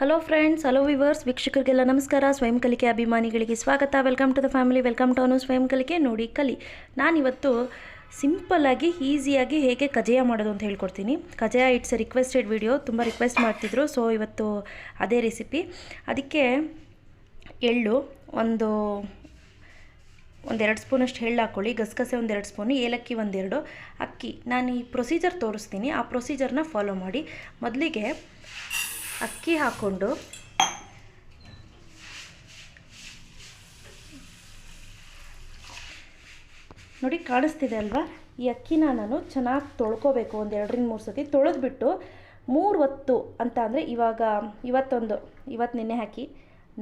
Hello friends hello viewers ವೀಕ್ಷಕರಿಗೆಲ್ಲ ನಮಸ್ಕಾರ. ಸ್ವಯಂ ಕಲಿಕೆ ಅಭಿಮಾನಿಗಳಿಗೆ ಸ್ವಾಗತ. Welcome to the family welcome to ಅನು ಸ್ವಯಂ ಕಲಿಕೆ ನೋಡಿ ಕಲಿ. ನಾನಿವತ್ತು ಸಿಂಪಲ್ಲಾಗಿ ಈಸಿಯಾಗಿ ಹೇಗೆ ಕಜಾಯ ಮಾಡೋದು ಅಂತ ಹೇಳ್ಕೊಡ್ತೀನಿ. ಕಜಾಯ ಇಟ್ಸ್ ಎ ರಿಕ್ವೆಸ್ಟೆಡ್ ವಿಡಿಯೋ ತುಂಬ ರಿಕ್ವೆಸ್ಟ್ ಮಾಡ್ತಿದ್ರು ಸೊ ಇವತ್ತು ಅದೇ ರೆಸಿಪಿ ಅದಕ್ಕೆ ಎಳ್ಳು ಒಂದು, ಒಂದೆರಡು ಸ್ಪೂನಷ್ಟು ಎಳ್ಳು ಹಾಕ್ಕೊಳ್ಳಿ ಗಸಗಸೆ ಒಂದೆರಡು ಸ್ಪೂನು ಏಲಕ್ಕಿ ಒಂದೆರಡು. ಅಕ್ಕಿ, ನಾನು ಈ ಪ್ರೊಸೀಜರ್ ತೋರಿಸ್ತೀನಿ. ಆ ಪ್ರೊಸೀಜರ್ನ ಫಾಲೋ ಮಾಡಿ. ಮೊದಲಿಗೆ ಅಕ್ಕಿ ಹಾಕ್ಕೊಂಡು ನೋಡಿ ಕಾಣಿಸ್ತಿದೆ ಅಲ್ವಾ? ಈ ಅಕ್ಕಿನ ನಾನು ಚೆನ್ನಾಗಿ ತೊಳ್ಕೊಬೇಕು ಒಂದು ಎರಡರಿಂದ ಮೂರು ಸತಿ. ತೊಳೆದ್ಬಿಟ್ಟು ಮೂರು ಹೊತ್ತು ಅಂತ ಅಂದರೆ ಇವಾಗ ಇವತ್ತೊಂದು ಇವತ್ತು ನೆನೆ ಹಾಕಿ,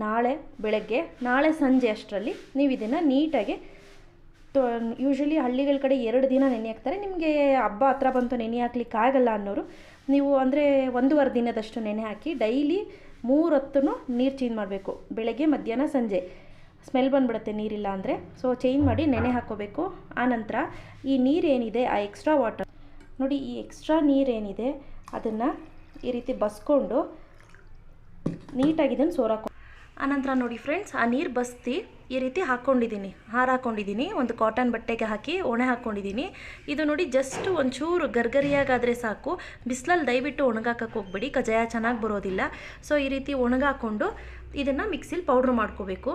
ನಾಳೆ ಬೆಳಗ್ಗೆ, ನಾಳೆ ಸಂಜೆ ಅಷ್ಟರಲ್ಲಿ ನೀವು ಇದನ್ನು ನೀಟಾಗಿ ತೊ ಯೂಶ್ವಲಿ ಹಳ್ಳಿಗಳ ಕಡೆ ಎರಡು ದಿನ ನೆನೆ ಹಾಕ್ತಾರೆ. ನಿಮಗೆ ಹಬ್ಬ ಹತ್ರ ಬಂತು ನೆನೆ ಹಾಕ್ಲಿಕ್ಕೆ ಆಗಲ್ಲ ಅನ್ನೋರು, ನೀವು ಅಂದರೆ ಒಂದೂವರೆ ದಿನದಷ್ಟು ನೆನೆ ಹಾಕಿ ಡೈಲಿ ಮೂರು ಹೊತ್ತು ನೀರು ಚೇಂಜ್ ಮಾಡಬೇಕು. ಬೆಳಗ್ಗೆ, ಮಧ್ಯಾಹ್ನ, ಸಂಜೆ. ಸ್ಮೆಲ್ ಬಂದುಬಿಡುತ್ತೆ ನೀರಿಲ್ಲ ಅಂದರೆ. ಸೊ ಚೇಂಜ್ ಮಾಡಿ ನೆನೆ ಹಾಕೋಬೇಕು. ಆನಂತರ ಈ ನೀರೇನಿದೆ, ಆ ಎಕ್ಸ್ಟ್ರಾ ವಾಟರ್ ನೋಡಿ ಈ ಎಕ್ಸ್ಟ್ರಾ ನೀರೇನಿದೆ, ಅದನ್ನು ಈ ರೀತಿ ಬಸ್ಕೊಂಡು ನೀಟಾಗಿ ಇದನ್ನು ಸೋರಾಕೊ ಆನಂತರ ನೋಡಿ ಫ್ರೆಂಡ್ಸ್ ಆ ನೀರು ಬಸ್ತಿ ಈ ರೀತಿ ಹಾಕ್ಕೊಂಡಿದ್ದೀನಿ ಹಾರ ಹಾಕ್ಕೊಂಡಿದ್ದೀನಿ ಒಂದು ಕಾಟನ್ ಬಟ್ಟೆಗೆ ಹಾಕಿ ಒಣೆ ಹಾಕ್ಕೊಂಡಿದ್ದೀನಿ ಇದು ನೋಡಿ ಜಸ್ಟ್ ಒಂಚೂರು ಗರ್ಗರಿಯಾಗಾದರೆ ಸಾಕು. ಬಿಸಿಲಲ್ಲಿ ದಯವಿಟ್ಟು ಒಣಗಾಕಕ್ಕೆ ಹೋಗ್ಬೇಡಿ ಕಜಾಯ ಚೆನ್ನಾಗಿ ಬರೋದಿಲ್ಲ. ಸೊ ಈ ರೀತಿ ಒಣಗಾಕೊಂಡು ಇದನ್ನು ಮಿಕ್ಸಿಲಿ ಪೌಡ್ರ್ ಮಾಡ್ಕೋಬೇಕು.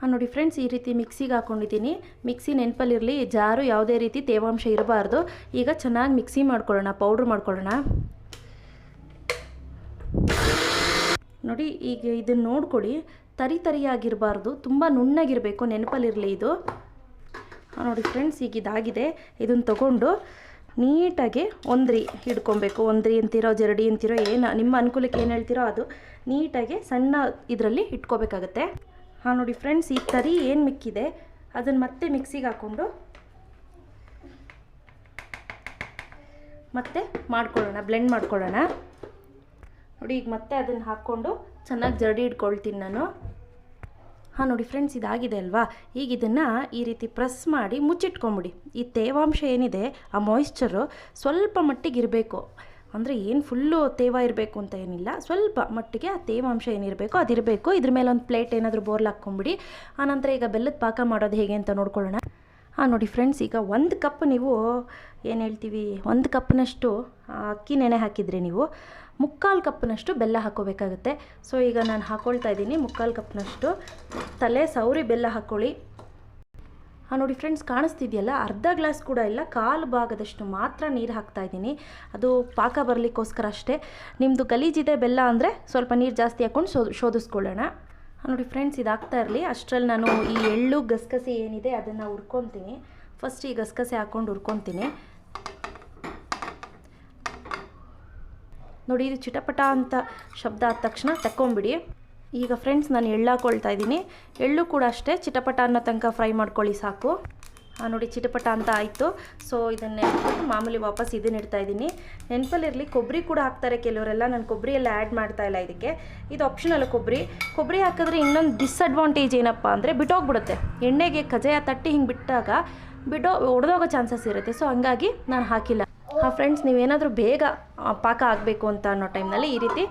ಹಾಂ ನೋಡಿ ಫ್ರೆಂಡ್ಸ್ ಈ ರೀತಿ ಮಿಕ್ಸಿಗೆ ಹಾಕ್ಕೊಂಡಿದ್ದೀನಿ ಮಿಕ್ಸಿ ನೆನಪಲ್ಲಿರಲಿ, ಜಾರು ಯಾವುದೇ ರೀತಿ ತೇವಾಂಶ ಇರಬಾರ್ದು. ಈಗ ಚೆನ್ನಾಗಿ ಮಿಕ್ಸಿ ಮಾಡ್ಕೊಳ್ಳೋಣ ಪೌಡ್ರ್ ಮಾಡ್ಕೊಳ್ಳೋಣ. ನೋಡಿ, ಈಗ ಇದನ್ನು ನೋಡ್ಕೊಳ್ಳಿ ತರಿ ತರಿಯಾಗಿರಬಾರ್ದು ತುಂಬ ನುಣ್ಣಗಿರಬೇಕು, ನೆನಪಲ್ಲಿರಲಿ ಇದು. ನೋಡಿ ಫ್ರೆಂಡ್ಸ್, ಈಗ ಇದಾಗಿದೆ. ಇದನ್ನು ತಗೊಂಡು ನೀಟಾಗಿ ಒಂದ್ರಿ ಹಿಡ್ಕೊಬೇಕು. ಒಂದ್ರಿ ಅಂತಿರೋ, ಜರಡಿ ಅಂತೀರೋ, ಏನು, ನಿಮ್ಮ ಅನುಕೂಲಕ್ಕೆ ಏನು ಹೇಳ್ತೀರೋ ಅದು ನೀಟಾಗಿ ಸಣ್ಣ ಇದರಲ್ಲಿ ಇಟ್ಕೋಬೇಕಾಗತ್ತೆ. ಹಾಂ ನೋಡಿ ಫ್ರೆಂಡ್ಸ್, ಈ ತರಿ ಏನು ಮಿಕ್ಕಿದೆ, ಅದನ್ನು ಮತ್ತೆ ಮಿಕ್ಸಿಗೆ ಹಾಕ್ಕೊಂಡು ಮತ್ತೆ ಮಾಡ್ಕೊಳ್ಳೋಣ, ಬ್ಲೆಂಡ್ ಮಾಡ್ಕೊಳ್ಳೋಣ. ನೋಡಿ, ಈಗ ಮತ್ತೆ ಅದನ್ನು ಹಾಕ್ಕೊಂಡು ಚೆನ್ನಾಗಿ ಜರಡಿ ಇಟ್ಕೊಳ್ತೀನಿ ನಾನು. ಹಾಂ ನೋಡಿ ಫ್ರೆಂಡ್ಸ್ ಇದಾಗಿದೆ ಅಲ್ವಾ? ಈಗ ಇದನ್ನು ಈ ರೀತಿ ಪ್ರೆಸ್ ಮಾಡಿ ಮುಚ್ಚಿಟ್ಕೊಂಬಿಡಿ. ಈ ತೇವಾಂಶ ಏನಿದೆ, ಆ ಮಾಯಿಶ್ಚರು ಸ್ವಲ್ಪ ಮಟ್ಟಿಗೆ ಇರಬೇಕು. ಅಂದರೆ ಏನು ಫುಲ್ಲು ತೇವ ಇರಬೇಕು ಅಂತ ಏನಿಲ್ಲ, ಸ್ವಲ್ಪ ಮಟ್ಟಿಗೆ ಆ ತೇವಾಂಶ ಏನಿರಬೇಕು ಅದಿರಬೇಕು. ಇದ್ರ ಮೇಲೆ ಒಂದು ಪ್ಲೇಟ್ ಏನಾದರೂ ಬೋರ್ಲ್ ಹಾಕ್ಕೊಂಬಿಡಿ. ಆನಂತರ ಈಗ ಬೆಲ್ಲದ ಪಾಕ ಮಾಡೋದು ಹೇಗೆ ಅಂತ ನೋಡ್ಕೊಳ್ಳೋಣ. ಹಾಂ, ನೋಡಿ ಫ್ರೆಂಡ್ಸ್ ಈಗ ಒಂದು ಕಪ್ ನೀವು ಏನು ಹೇಳ್ತೀವಿ? ಒಂದು ಕಪ್ನಷ್ಟು ಅಕ್ಕಿ ನೆನೆ ಹಾಕಿದರೆ ನೀವು ಮುಕ್ಕಾಲು ಕಪ್ನಷ್ಟು ಬೆಲ್ಲ ಹಾಕೋಬೇಕಾಗುತ್ತೆ. ಸೊ ಈಗ ನಾನು ಹಾಕ್ಕೊಳ್ತಾ ಇದ್ದೀನಿ ಮುಕ್ಕಾಲು ಕಪ್ನಷ್ಟು ತಲೆ ಸೌರಿ ಬೆಲ್ಲ ಹಾಕ್ಕೊಳ್ಳಿ ಹಾಂ, ನೋಡಿ ಫ್ರೆಂಡ್ಸ್ ಕಾಣಿಸ್ತಿದೆಯಲ್ಲ? ಅರ್ಧ ಗ್ಲಾಸ್ ಕೂಡ ಇಲ್ಲ, ಕಾಲು ಭಾಗದಷ್ಟು ಮಾತ್ರ ನೀರು ಹಾಕ್ತಾ ಇದ್ದೀನಿ. ಅದು ಪಾಕ ಬರಲಿಕ್ಕೋಸ್ಕರ ಅಷ್ಟೇ. ನಿಮ್ಮದು ಗಲೀಜಿದೆ ಬೆಲ್ಲ ಅಂದರೆ ಸ್ವಲ್ಪ ನೀರು ಜಾಸ್ತಿ ಹಾಕ್ಕೊಂಡು ಶೋಧಿಸ್ಕೊಳ್ಳೋಣ. ನೋಡಿ ಫ್ರೆಂಡ್ಸ್ ಇದಾಗ್ತಾ ಇರಲಿ. ಅಷ್ಟರಲ್ಲಿ ನಾನು ಈ ಎಳ್ಳು ಗಸಗಸೆ ಏನಿದೆ ಅದನ್ನು ಹುರ್ಕೊತೀನಿ. ಫಸ್ಟ್ ಈ ಗಸಗಸೆ ಹಾಕ್ಕೊಂಡು ಹುರ್ಕೊತೀನಿ. ನೋಡಿ, ಇದು ಚಿಟಪಟ ಅಂತ ಶಬ್ದ ಆದ ತಕ್ಷಣ ತಕ್ಕೊಂಬಿಡಿ. ಈಗ ಫ್ರೆಂಡ್ಸ್ ನಾನು ಎಳ್ಳು ಹಾಕ್ಕೊಳ್ತಾ ಇದ್ದೀನಿ. ಎಳ್ಳು ಕೂಡ ಅಷ್ಟೇ, ಚಿಟಪಟ ಅನ್ನೋ ತನಕ ಫ್ರೈ ಮಾಡ್ಕೊಳ್ಳಿ ಸಾಕು. ನೋಡಿ ಚಿಟಪಟ ಅಂತ ಆಯಿತು. ಸೊ ಇದನ್ನೇ ಮಾಮೂಲಿ ವಾಪಸ್ ಇದನ್ನ ಇಡ್ತಾ ಇದ್ದೀನಿ. ನೆನಪಲ್ಲಿರಲಿ ಕೊಬ್ಬರಿ ಕೂಡ ಹಾಕ್ತಾರೆ ಕೆಲವರೆಲ್ಲ. ನಾನು ಕೊಬ್ಬರಿ ಎಲ್ಲ ಆ್ಯಡ್ ಮಾಡ್ತಾ ಇಲ್ಲ ಇದಕ್ಕೆ. ಇದು ಆಪ್ಷನಲ್ಲ ಕೊಬ್ಬರಿ. ಕೊಬ್ಬರಿ ಹಾಕಿದ್ರೆ ಇನ್ನೊಂದು ಡಿಸ್ಅಡ್ವಾಂಟೇಜ್ ಏನಪ್ಪ ಅಂದರೆ ಬಿಟ್ಟೋಗ್ಬಿಡುತ್ತೆ. ಎಣ್ಣೆಗೆ ಕಜಾಯ ತಟ್ಟಿ ಹಿಂಗೆ ಬಿಟ್ಟಾಗ ಬಿಡೋ, ಒಡೆದೋಗೋ ಚಾನ್ಸಸ್ ಇರುತ್ತೆ. ಸೊ ಹಂಗಾಗಿ ನಾನು ಹಾಕಿಲ್ಲ. ಹಾಂ ಫ್ರೆಂಡ್ಸ್ ನೀವೇನಾದರೂ ಬೇಗ ಪಾಕ ಆಗಬೇಕು ಅಂತ ಅನ್ನೋ ಟೈಮ್ನಲ್ಲಿ ಈ ರೀತಿ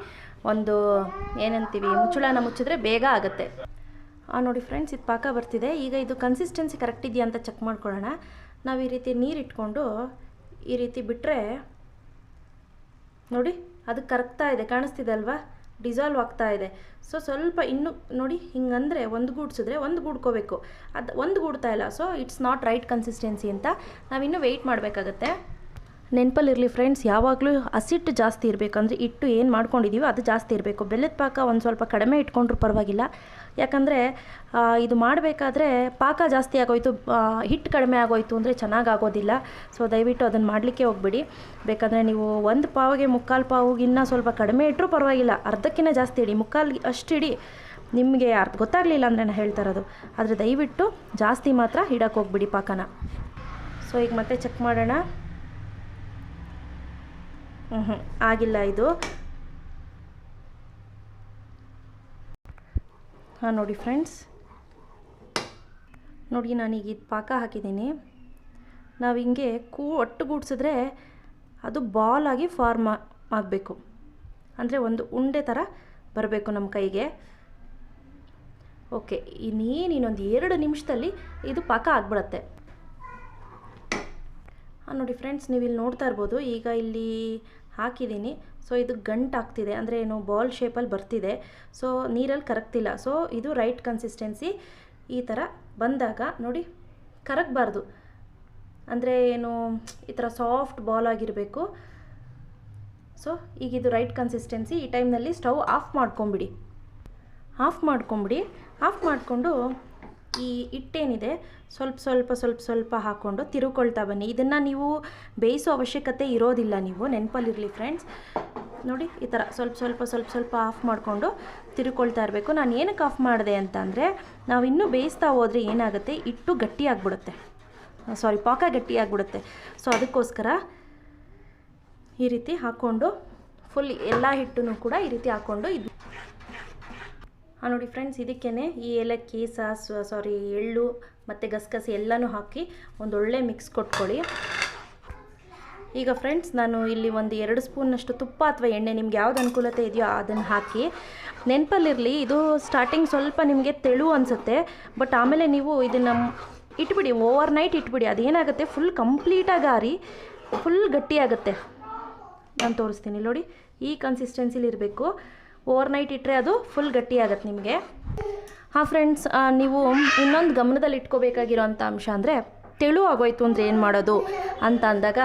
ಒಂದು, ಏನಂತೀವಿ, ಮುಚ್ಚಳನ ಮುಚ್ಚಿದ್ರೆ ಬೇಗ ಆಗುತ್ತೆ. ನೋಡಿ ಫ್ರೆಂಡ್ಸ್ ಇದು ಪಾಕ ಬರ್ತಿದೆ. ಈಗ ಇದು ಕನ್ಸಿಸ್ಟೆನ್ಸಿ ಕರೆಕ್ಟ್ ಇದೆಯಾ ಅಂತ ಚೆಕ್ ಮಾಡ್ಕೊಳ್ಳೋಣ. ನಾವು ಈ ರೀತಿ ನೀರು ಇಟ್ಕೊಂಡು ಈ ರೀತಿ ಬಿಟ್ಟರೆ ನೋಡಿ, ಅದು ಕರಗ್ತಾ ಇದೆ. ಕಾಣಿಸ್ತಿದೆ ಅಲ್ವಾ? ಡಿಸಾಲ್ವ್ ಆಗ್ತಾ ಇದೆ. ಸೊ ಸ್ವಲ್ಪ ಇನ್ನು, ನೋಡಿ, ಹಿಂಗಂದರೆ ಒಂದು ಗೂಡ್ಸಿದ್ರೆ ಒಂದು ಗೂಡ್ಕೋಬೇಕು. ಅದು ಒಂದು ಗೂಡ್ತಾ ಇಲ್ಲ. So it's not right consistency ಅಂತ ನಾವಿನ್ನೂ ವೆಯ್ಟ್ ಮಾಡಬೇಕಾಗತ್ತೆ. ನೆನಪಲ್ಲಿರಲಿ ಫ್ರೆಂಡ್ಸ್ ಯಾವಾಗಲೂ ಹಸಿಟ್ಟು ಜಾಸ್ತಿ ಇರಬೇಕು. ಅಂದರೆ ಇಟ್ಟು ಏನು ಮಾಡ್ಕೊಂಡಿದ್ದೀವೋ ಅದು ಜಾಸ್ತಿ ಇರಬೇಕು. ಬೆಲ್ಲದ ಪಾಕ ಒಂದು ಸ್ವಲ್ಪ ಕಡಿಮೆ ಇಟ್ಕೊಂಡ್ರೂ ಪರವಾಗಿಲ್ಲ. ಯಾಕಂದರೆ ಇದು ಮಾಡಬೇಕಾದ್ರೆ ಪಾಕ ಜಾಸ್ತಿ ಆಗೋಯ್ತು ಹಿಟ್ಟು ಕಡಿಮೆ ಆಗೋಯ್ತು ಅಂದರೆ ಚೆನ್ನಾಗಿ ಆಗೋದಿಲ್ಲ ಸೊ ದಯವಿಟ್ಟು ಅದನ್ನು ಮಾಡಲಿಕ್ಕೆ ಹೋಗ್ಬಿಡಿ. ಬೇಕಾದರೆ ನೀವು ಒಂದು ಪಾವಿಗೆ ಮುಕ್ಕಾಲು ಪಾವುಗಿನ್ನ ಸ್ವಲ್ಪ ಕಡಿಮೆ ಇಟ್ಟರೂ ಪರವಾಗಿಲ್ಲ. ಅರ್ಧಕ್ಕಿಂತ ಜಾಸ್ತಿ ಇಡಿ. ಮುಕ್ಕಾಲು ಅಷ್ಟು ಇಡಿ. ನಿಮಗೆ ಅರ್ಥ ಗೊತ್ತಾಗಲಿಲ್ಲ ಅಂದರೆ ನಾನು ಹೇಳ್ತಾ ಇರೋದು. ಆದರೆ ದಯವಿಟ್ಟು ಜಾಸ್ತಿ ಮಾತ್ರ ಇಡಕ್ಕೆ ಹೋಗ್ಬಿಡಿ ಪಾಕನ. ಸೊ ಈಗ ಮತ್ತೆ ಚೆಕ್ ಮಾಡೋಣ. ಹ್ಞೂ ಹ್ಞೂ ಆಗಿಲ್ಲ ಇದು. ಹಾಂ, ನೋಡಿ ಫ್ರೆಂಡ್ಸ್. ನೋಡಿ ನಾನೀಗ ಇದು ಪಾಕ ಹಾಕಿದ್ದೀನಿ. ನಾವು ಹಿಂಗೆ ಕೂ ಒಟ್ಟುಗೂಡಿಸಿದ್ರೆ ಅದು ಬಾಲ್ ಆಗಿ ಫಾರ್ಮ್ ಆಗಬೇಕು. ಅಂದರೆ ಒಂದು ಉಂಡೆ ಥರ ಬರಬೇಕು ನಮ್ಮ ಕೈಗೆ. ಓಕೆ, ಇನ್ನೇನು ಇನ್ನೊಂದು ಎರಡು ನಿಮಿಷದಲ್ಲಿ ಇದು ಪಾಕ ಆಗ್ಬಿಡತ್ತೆ. ನೋಡಿ ಫ್ರೆಂಡ್ಸ್ ನೀವು ಇಲ್ಲಿ ನೋಡ್ತಾ ಇರ್ಬೋದು. ಈಗ ಇಲ್ಲಿ ಹಾಕಿದ್ದೀನಿ. ಸೊ ಇದು ಗಂಟು ಆಗ್ತಿದೆ. ಅಂದರೆ ಏನು ಬಾಲ್ ಶೇಪಲ್ಲಿ ಬರ್ತಿದೆ. ಸೊ ನೀರಲ್ಲಿ ಕರಗ್ತಿಲ್ಲ. ಸೊ ಇದು ರೈಟ್ ಕನ್ಸಿಸ್ಟೆನ್ಸಿ ಈ ಥರ ಬಂದಾಗ ನೋಡಿ ಕರಗಬಾರ್ದು. ಅಂದರೆ ಏನು, ಈ ಥರ ಸಾಫ್ಟ್ ಬಾಲ್ ಆಗಿರಬೇಕು. ಸೊ ಈಗ ಇದು ರೈಟ್ ಕನ್ಸಿಸ್ಟೆನ್ಸಿ ಈ ಟೈಮ್ನಲ್ಲಿ ಸ್ಟವ್ ಆಫ್ ಮಾಡ್ಕೊಂಬಿಡಿ. ಆಫ್ ಮಾಡ್ಕೊಂಬಿಡಿ. ಆಫ್ ಮಾಡಿಕೊಂಡು ಈ ಹಿಟ್ಟೇನಿದೆ, ಸ್ವಲ್ಪ ಸ್ವಲ್ಪ ಸ್ವಲ್ಪ ಸ್ವಲ್ಪ ಹಾಕ್ಕೊಂಡು ತಿರುಕೊಳ್ತಾ ಬನ್ನಿ. ಇದನ್ನು ನೀವು ಬೇಯಿಸೋ ಅವಶ್ಯಕತೆ ಇರೋದಿಲ್ಲ ನೀವು, ನೆನಪಲ್ಲಿರಲಿ ಫ್ರೆಂಡ್ಸ್ ನೋಡಿ, ಈ ಥರ ಸ್ವಲ್ಪ ಸ್ವಲ್ಪ ಸ್ವಲ್ಪ ಸ್ವಲ್ಪ ಆಫ್ ಮಾಡಿಕೊಂಡು ತಿರುಕೊಳ್ತಾ ಇರಬೇಕು. ನಾನು ಏನಕ್ಕೆ ಆಫ್ ಮಾಡಿದೆ ಅಂತಂದರೆ ನಾವು ಇನ್ನೂ ಬೇಯಿಸ್ತಾ ಹೋದರೆ ಏನಾಗುತ್ತೆ? ಹಿಟ್ಟು ಗಟ್ಟಿ ಆಗಿಬಿಡುತ್ತೆ. ಸಾರಿ ಪಾಕ ಗಟ್ಟಿ ಆಗಿಬಿಡುತ್ತೆ. ಸೊ ಅದಕ್ಕೋಸ್ಕರ ಈ ರೀತಿ ಹಾಕ್ಕೊಂಡು ಫುಲ್ ಎಲ್ಲ ಹಿಟ್ಟನ್ನು ಕೂಡ ಈ ರೀತಿ ಹಾಕ್ಕೊಂಡು ಇದು ನೋಡಿ ಫ್ರೆಂಡ್ಸ್ ಇದಕ್ಕೇ ಈ ಏಲಕ್ಕಿ, ಸಾಸ್ ಸಾರಿ ಎಳ್ಳು ಮತ್ತು ಗಸಗಸೆ ಎಲ್ಲನೂ ಹಾಕಿ ಒಂದೊಳ್ಳೆ ಮಿಕ್ಸ್ ಕೊಟ್ಕೊಳ್ಳಿ. ಈಗ ಫ್ರೆಂಡ್ಸ್ ನಾನು ಇಲ್ಲಿ ಒಂದು ಎರಡು ಸ್ಪೂನಷ್ಟು ತುಪ್ಪ ಅಥವಾ ಎಣ್ಣೆ ನಿಮ್ಗೆ ಯಾವ್ದು ಅನುಕೂಲತೆ ಇದೆಯೋ ಅದನ್ನು ಹಾಕಿ. ನೆನಪಲ್ಲಿರಲಿ, ಇದು ಸ್ಟಾರ್ಟಿಂಗ್ ಸ್ವಲ್ಪ ನಿಮಗೆ ತೆಳು ಅನಿಸುತ್ತೆ ಬಟ್ ಆಮೇಲೆ ನೀವು ಇದನ್ನು ಇಟ್ಬಿಡಿ ಓವರ್ ನೈಟ್ ಇಟ್ಬಿಡಿ, ಅದೇನಾಗುತ್ತೆ ಫುಲ್ ಕಂಪ್ಲೀಟಾಗಿ ಆರಿ ಫುಲ್ ಗಟ್ಟಿಯಾಗುತ್ತೆ. ನಾನು ತೋರಿಸ್ತೀನಿ ನೋಡಿ, ಈ ಕನ್ಸಿಸ್ಟೆನ್ಸಿಲಿ ಇರಬೇಕು. ಓವರ್ ನೈಟ್ ಇಟ್ಟರೆ ಅದು ಫುಲ್ ಗಟ್ಟಿ ಆಗತ್ತೆ ನಿಮಗೆ. ಹಾಂ ಫ್ರೆಂಡ್ಸ್ ನೀವು ಇನ್ನೊಂದು ಗಮನದಲ್ಲಿ ಇಟ್ಕೋಬೇಕಾಗಿರೋಂಥ ಅಂಶ ಅಂದರೆ ತೆಳು ಆಗೋಯ್ತು ಅಂದರೆ ಏನು ಮಾಡೋದು ಅಂತ ಅಂದಾಗ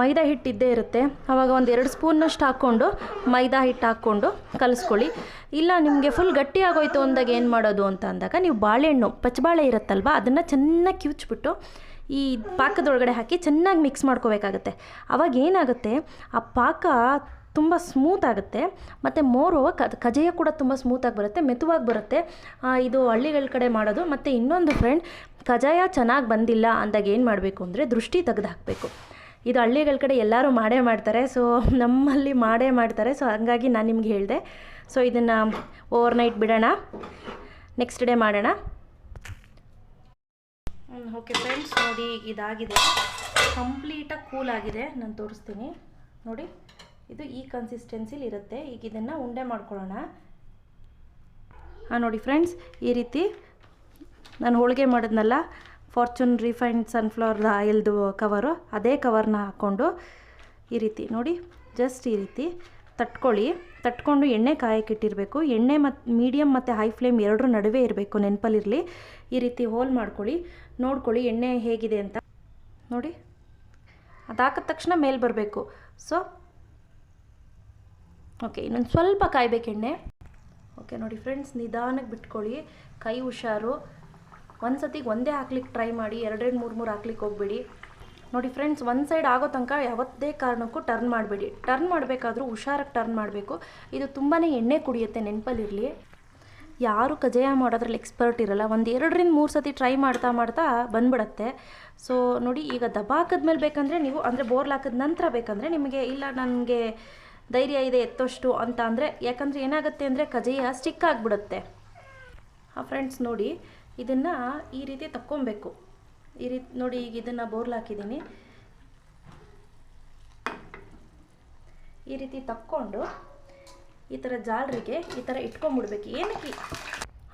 ಮೈದಾ ಹಿಟ್ಟಿದ್ದೇ ಇರುತ್ತೆ. ಆವಾಗ ಒಂದು ಎರಡು ಸ್ಪೂನ್ನಷ್ಟು ಹಾಕ್ಕೊಂಡು ಮೈದಾ ಹಿಟ್ಟು ಹಾಕ್ಕೊಂಡು ಕಲಿಸ್ಕೊಳ್ಳಿ. ಇಲ್ಲ, ನಿಮಗೆ ಫುಲ್ ಗಟ್ಟಿ ಆಗೋಯ್ತು ಅಂದಾಗ ಏನು ಮಾಡೋದು ಅಂತ ಅಂದಾಗ ನೀವು ಬಾಳೆಹಣ್ಣು, ಪಚ್ಚಬಾಳೆ ಇರುತ್ತಲ್ವ, ಅದನ್ನು ಚೆನ್ನಾಗಿ ಕಿವುಚ್ಬಿಟ್ಟು ಈ ಪಾಕದೊಳಗಡೆ ಹಾಕಿ ಚೆನ್ನಾಗಿ ಮಿಕ್ಸ್ ಮಾಡ್ಕೋಬೇಕಾಗತ್ತೆ. ಅವಾಗ ಏನಾಗುತ್ತೆ, ಆ ಪಾಕ ತುಂಬ ಸ್ಮೂತ್ ಆಗುತ್ತೆ. ಮತ್ತು ಓವರ್ ಕ, ಕಜೆಯ ಕೂಡ ತುಂಬ ಸ್ಮೂತಾಗಿ ಬರುತ್ತೆ ಮೆತುವಾಗಿ ಬರುತ್ತೆ. ಇದು ಹಳ್ಳಿಗಳ ಕಡೆ ಮಾಡೋದು. ಮತ್ತು ಇನ್ನೊಂದು ಫ್ರೆಂಡ್ ಕಜಾಯ ಚೆನ್ನಾಗಿ ಬಂದಿಲ್ಲ ಅಂದಾಗ ಏನು ಮಾಡಬೇಕು ಅಂದರೆ ದೃಷ್ಟಿ ತೆಗೆದು ಹಾಕಬೇಕು. ಇದು ಹಳ್ಳಿಗಳ ಕಡೆ ಎಲ್ಲರೂ ಮಾಡೇ ಮಾಡ್ತಾರೆ, ಸೊ ನಮ್ಮಲ್ಲಿ ಮಾಡೇ ಮಾಡ್ತಾರೆ. ಸೊ ಹಂಗಾಗಿ ನಾನು ನಿಮ್ಗೆ ಹೇಳಿದೆ. ಸೊ ಇದನ್ನು ಓವರ್ ನೈಟ್ ಬಿಡೋಣ. ನೆಕ್ಸ್ಟ್ ಡೇ ಮಾಡೋಣ. ಓಕೆ ಫ್ರೆಂಡ್ಸ್ ನೋಡಿ ಇದಾಗಿದೆ. ಕಂಪ್ಲೀಟಾಗಿ ಕೂಲ್ ಆಗಿದೆ. ನಾನು ತೋರಿಸ್ತೀನಿ. ನೋಡಿ. ಇದು ಈ ಕನ್ಸಿಸ್ಟೆನ್ಸಿಲಿ ಇರುತ್ತೆ. ಈಗ ಇದನ್ನು ಉಂಡೆ ಮಾಡ್ಕೊಳ್ಳೋಣ. ಹಾಂ, ನೋಡಿ ಫ್ರೆಂಡ್ಸ್ ಈ ರೀತಿ ನಾನು ಹೋಳಿಗೆ ಮಾಡಿದ್ನಲ್ಲ ಫಾರ್ಚೂನ್ ರಿಫೈನ್ಡ್ ಸನ್ಫ್ಲವರ್ ಆಯಿಲ್ದು ಕವರು ಅದೇ ಕವರ್ನ ಹಾಕ್ಕೊಂಡು ಈ ರೀತಿ, ನೋಡಿ ಜಸ್ಟ್ ಈ ರೀತಿ ತಟ್ಕೊಳ್ಳಿ. ತಟ್ಕೊಂಡು ಎಣ್ಣೆ ಕಾಯಕ್ಕಿಟ್ಟಿರಬೇಕು ಎಣ್ಣೆ ಮತ್ತು ಮೀಡಿಯಮ್ ಮತ್ತು ಹೈ ಫ್ಲೇಮ್ ಎರಡರ ನಡುವೆ ಇರಬೇಕು, ನೆನಪಲ್ಲಿರಲಿ. ಈ ರೀತಿ ಹೋಲ್ ಮಾಡ್ಕೊಳ್ಳಿ. ನೋಡ್ಕೊಳ್ಳಿ ಎಣ್ಣೆ ಹೇಗಿದೆ ಅಂತ. ನೋಡಿ, ಅದಾಕಿದ ತಕ್ಷಣ ಮೇಲೆ ಬರಬೇಕು. ಸೊ ಓಕೆ ಇನ್ನೊಂದು ಸ್ವಲ್ಪ ಕಾಯ್ಬೇಕು ಎಣ್ಣೆ. ಓಕೆ ನೋಡಿ ಫ್ರೆಂಡ್ಸ್ ನಿಧಾನಕ್ಕೆ ಬಿಟ್ಕೊಳ್ಳಿ. ಕೈ ಹುಷಾರು. ಒಂದು ಸತಿಗೆ ಒಂದೇ ಹಾಕ್ಲಿಕ್ಕೆ ಟ್ರೈ ಮಾಡಿ ಎರಡೆರಡು ಮೂರು ಮೂರು ಹಾಕ್ಲಿಕ್ಕೆ ಹೋಗ್ಬೇಡಿ. ನೋಡಿ ಫ್ರೆಂಡ್ಸ್ ಒಂದು ಸೈಡ್ ಆಗೋ ತನಕ ಯಾವತ್ತೇ ಕಾರಣಕ್ಕೂ ಟರ್ನ್ ಮಾಡಬೇಡಿ. ಟರ್ನ್ ಮಾಡಬೇಕಾದ್ರೂ ಹುಷಾರಾಗಿ ಟರ್ನ್ ಮಾಡಬೇಕು. ಇದು ತುಂಬಾ ಎಣ್ಣೆ ಕುಡಿಯುತ್ತೆ ನೆನಪಲ್ಲಿರಲಿ. ಯಾರು ಕಜಾಯ ಮಾಡೋದ್ರಲ್ಲಿ ಎಕ್ಸ್ಪರ್ಟ್ ಇರಲ್ಲ. ಒಂದು ಎರಡರಿಂದ ಮೂರು ಸತಿ ಟ್ರೈ ಮಾಡ್ತಾ ಮಾಡ್ತಾ ಬಂದ್ಬಿಡತ್ತೆ. ಸೊ ನೋಡಿ ಈಗ ದಬಾಕದ ಮೇಲೆ ಬೇಕಂದರೆ ನೀವು, ಅಂದರೆ ಬೋರ್ಲ್ ಹಾಕಿದ ನಂತರ ಬೇಕಂದರೆ ನಿಮಗೆ, ಇಲ್ಲ ನನಗೆ ಧೈರ್ಯ ಇದೆ ಎತ್ತೋಷ್ಟು ಅಂತ ಅಂದರೆ, ಯಾಕಂದರೆ ಏನಾಗುತ್ತೆ ಅಂದರೆ ಕಜೆಯ ಸ್ಟಿಕ್ ಆಗಿಬಿಡುತ್ತೆ. ಹಾಂ ಫ್ರೆಂಡ್ಸ್ ನೋಡಿ ಇದನ್ನು ಈ ರೀತಿ ತಕ್ಕೊಬೇಕು. ಈ ರೀತಿ ನೋಡಿ ಈಗ ಇದನ್ನು ಬೋರ್ಲ್ ಹಾಕಿದ್ದೀನಿ. ಈ ರೀತಿ ತಕ್ಕೊಂಡು ಈ ಥರ ಜಾಲರಿಗೆ ಈ ಥರ ಇಟ್ಕೊಂಬಿಡ್ಬೇಕು. ಏನಕ್ಕೆ?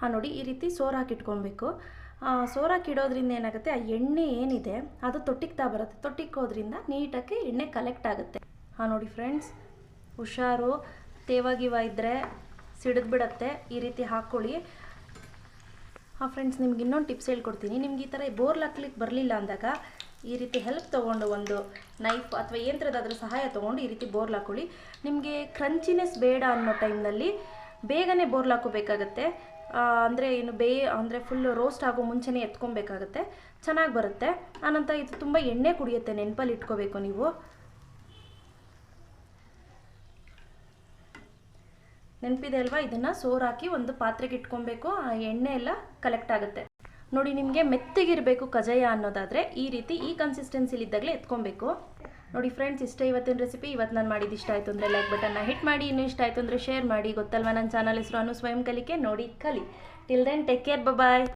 ಹಾಂ ನೋಡಿ, ಈ ರೀತಿ ಸೋರಾಕಿ ಇಟ್ಕೊಬೇಕು. ಸೋರು ಹಾಕಿ ಇಡೋದ್ರಿಂದ ಏನಾಗುತ್ತೆ? ಆ ಎಣ್ಣೆ ಏನಿದೆ, ಅದು ತೊಟ್ಟಿಗ್ತಾ ಬರುತ್ತೆ. ತೊಟ್ಟಿಕ್ಕೋದ್ರಿಂದ ನೀಟಾಗಿ ಎಣ್ಣೆ ಕಲೆಕ್ಟ್ ಆಗುತ್ತೆ. ಹಾಂ ನೋಡಿ ಫ್ರೆಂಡ್ಸ್ ಹುಷಾರು ತೇವಾಗಿವ ಇದ್ದರೆ ಸಿಡಿದು ಬಿಡತ್ತೆ ಈ ರೀತಿ ಹಾಕ್ಕೊಳ್ಳಿ ಹಾಂ ಫ್ರೆಂಡ್ಸ್, ನಿಮ್ಗೆ ಇನ್ನೊಂದು ಟಿಪ್ಸ್ ಹೇಳ್ಕೊಡ್ತೀನಿ. ನಿಮ್ಗೆ ಈ ಥರ ಬೋರ್ಲ್ ಹಾಕ್ಲಿಕ್ಕೆ ಬರಲಿಲ್ಲ ಅಂದಾಗ ಈ ರೀತಿ ಹೆಲ್ಪ್ ತೊಗೊಂಡು ಒಂದು ನೈಫ್ ಅಥವಾ ಯಂತ್ರದಾದ್ರೂ ಸಹಾಯ ತೊಗೊಂಡು ಈ ರೀತಿ ಬೋರ್ಲ್ ಹಾಕೊಳ್ಳಿ. ನಿಮಗೆ ಕ್ರಂಚಿನೆಸ್ ಬೇಡ ಅನ್ನೋ ಟೈಮ್ನಲ್ಲಿ ಬೇಗನೆ ಬೋರ್ಲ್ ಹಾಕೋಬೇಕಾಗತ್ತೆ ಅಂದರೆ ಏನು ಬೇ, ಅಂದರೆ ಫುಲ್ ರೋಸ್ಟ್ ಆಗೋ ಮುಂಚೆನೇ ಎತ್ಕೊಬೇಕಾಗತ್ತೆ. ಚೆನ್ನಾಗಿ ಬರುತ್ತೆ. ಆನಂತರ ಇದು ತುಂಬ ಎಣ್ಣೆ ಕುಡಿಯುತ್ತೆ, ನೆನಪಲ್ಲಿ ಇಟ್ಕೋಬೇಕು ನೀವು. ನೆನಪಿದೆ ಅಲ್ವಾ? ಇದನ್ನು ಸೋರ್ ಹಾಕಿ ಒಂದು ಪಾತ್ರೆಗೆ ಇಟ್ಕೊಬೇಕು. ಆ ಎಣ್ಣೆ ಎಲ್ಲ ಕಲೆಕ್ಟ್ ಆಗುತ್ತೆ. ನೋಡಿ, ನಿಮಗೆ ಮೆತ್ತಗಿರಬೇಕು ಕಜಾಯ ಅನ್ನೋದಾದರೆ ಈ ರೀತಿ ಈ ಕನ್ಸಿಸ್ಟೆನ್ಸಿಲಿ ಇದ್ದಾಗಲೇ ಎತ್ಕೊಬೇಕು. ನೋಡಿ ಫ್ರೆಂಡ್ಸ್ ಇಷ್ಟ ಇವತ್ತಿನ ರೆಸಿಪಿ ಇವತ್ತು ನಾನು ಮಾಡಿದ್ದು ಇಷ್ಟ ಆಯಿತು ಅಂದರೆ ಲೈಕ್ ಬಟನ್ನ ಹಿಟ್ ಮಾಡಿ, ಇನ್ನೂ ಇಷ್ಟ ಆಯಿತು ಅಂದರೆ ಶೇರ್ ಮಾಡಿ. ಗೊತ್ತಲ್ವಾ ನನ್ನ ಚಾನಲ್ ಹೆಸರು ಅನು ಸ್ವಯಂ ಕಲಿಕೆ? ನೋಡಿ ಕಲಿ. Till then take care bye